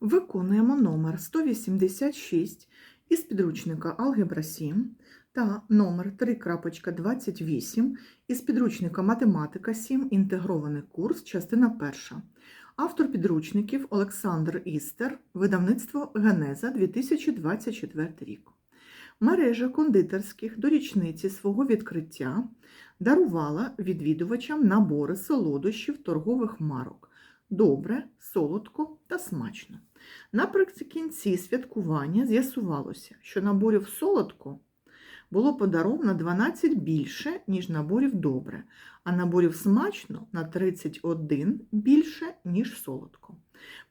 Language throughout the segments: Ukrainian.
Виконуємо номер 186 із підручника Алгебра 7 та номер 3.28 із підручника Математика 7. Інтегрований курс, частина 1. Автор підручників Олександр Істер, видавництво Генеза 2024 рік. Мережа кондитерських до річниці свого відкриття дарувала відвідувачам набори солодощів торгових марок добре, солодко та смачно. Наприкінці святкування з'ясувалося, що наборів солодко було подаровано 12 більше, ніж наборів добре, а наборів смачно на 31 більше, ніж солодко.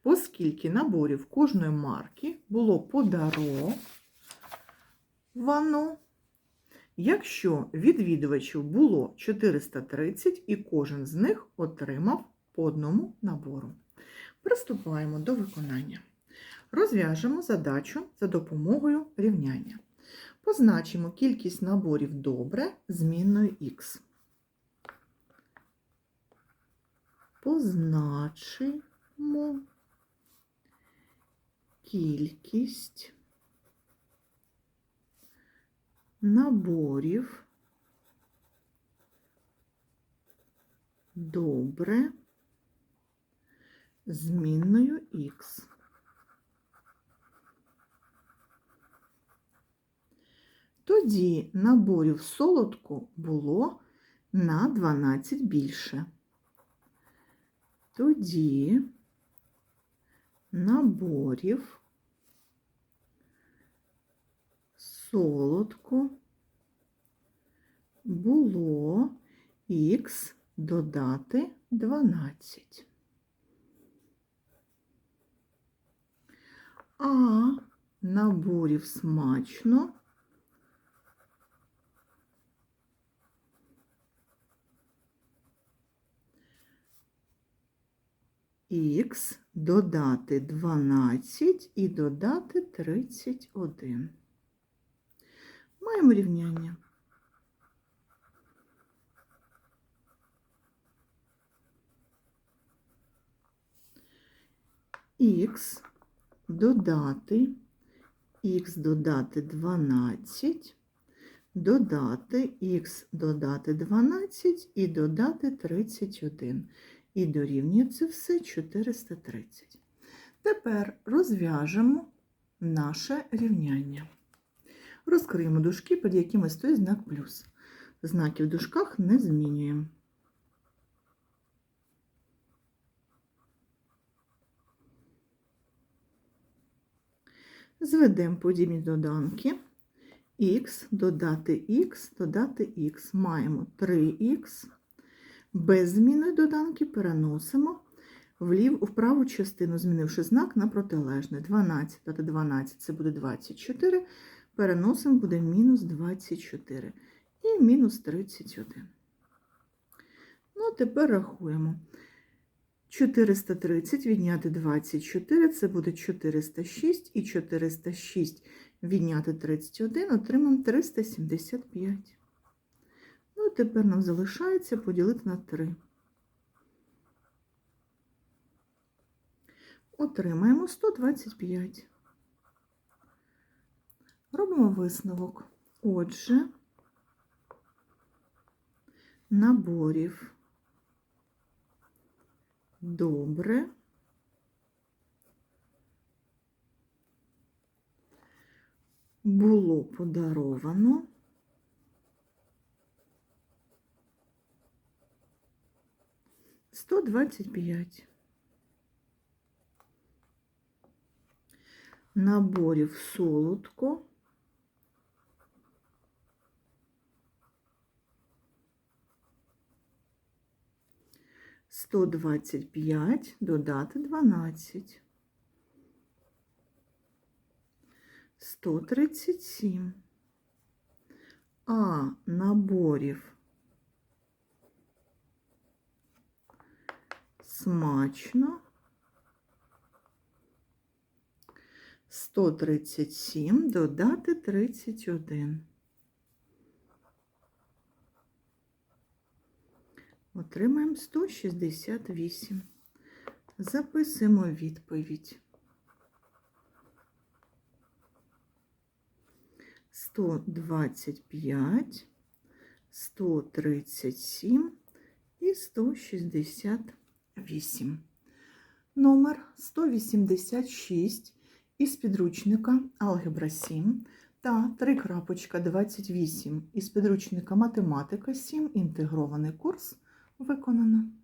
Оскільки наборів кожної марки було подаровано, якщо відвідувачів було 430 і кожен з них отримав по одному набору. Приступаємо до виконання. Розв'яжемо задачу за допомогою рівняння. Позначимо кількість наборів добре змінною х. Позначимо кількість наборів добре змінною х. Тоді наборів солодку було на 12 більше. Тоді наборів солодку було х додати 12. А наборів смачно х додати 12 і додати 31. Маємо рівняння. Х додати, х додати 12, додати х додати 12 і додати 31. І дорівнює це все 430. Тепер розв'яжемо наше рівняння. Розкриємо дужки, під якими стоїть знак плюс. Знаки в дужках не змінюємо. Зведемо подібні доданки. Х додати х, додати х. Маємо 3х. Без зміни доданки переносимо влів, в праву частину, змінивши знак на протилежне. 12 додати 12 це буде 24. Переносимо буде мінус 24 і мінус 31. Ну, а тепер рахуємо. 430 відняти 24 це буде 406, і 406 відняти 31 отримаємо 375. Ну, тепер нам залишається поділити на 3. Отримаємо 125. Робимо висновок. Отже, наборів добре. Було подаровано сто двадцять п'ять. Наборів солодко сто двадцять п'ять додати дванадцять. Сто тридцять сім. А наборів смачно 137 додати 31. Отримаємо 168. Записуємо відповідь. 125, 137 і 168. Номер 186 із підручника Алгебра 7 та 3 крапочка 28. із підручника Математика 7. Інтегрований курс виконано.